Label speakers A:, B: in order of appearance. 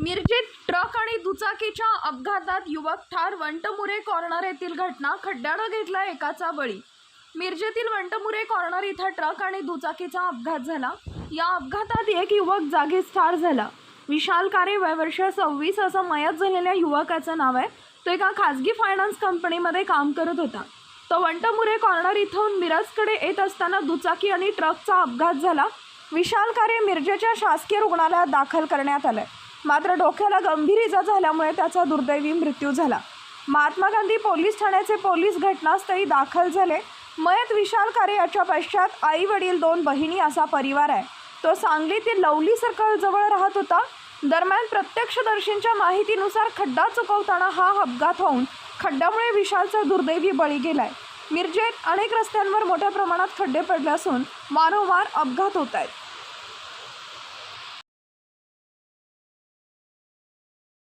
A: मिरजेत truck आणि दुचाकीच्या अपघातात युवक ठार वंटमुरे कॉर्नर येथील घटना खड्ड्यानं घेतला एकाचा बळी. मिरजेतील वंटमुरे कॉर्नर इथं ट्रक आणि दुचाकीचा अपघात झाला. या अपघातात एक युवक जागीच ठार झाला. विशाल कारे वयवर्ष सव्वीस असं मयत झालेल्या युवकाचं नाव आहे. तो एका खाजगी फायनान्स कंपनीमध्ये काम करत होता. तो वंटमुरे कॉर्नर इथून मिरजकडे येत असताना दुचाकी आणि ट्रकचा अपघात झाला. विशाल कारे मिरजेच्या शासकीय रुग्णालयात दाखल करण्यात आलंय. मात्र डोक्याला गंभीर इजा झाल्यामुळे त्याचा दुर्दैवी मृत्यू झाला. महात्मा गांधी पोलीस ठाण्याचे पोलीस घटनास्थळी दाखल झाले. मयत विशाल कारे याच्या पश्चात आई वडील दोन बहिणी असा परिवार आहे. तो सांगलीतील लवली सर्कल जवळ राहत होता. दरम्यान प्रत्यक्षदर्शींच्या माहितीनुसार खड्डा चुकवताना हा अपघात होऊन खड्ड्यामुळे विशालचा दुर्दैवी बळी गेलाय. मिरजेत अनेक रस्त्यांवर मोठ्या प्रमाणात खड्डे पडले असून वारंवार अपघात होत आहेत.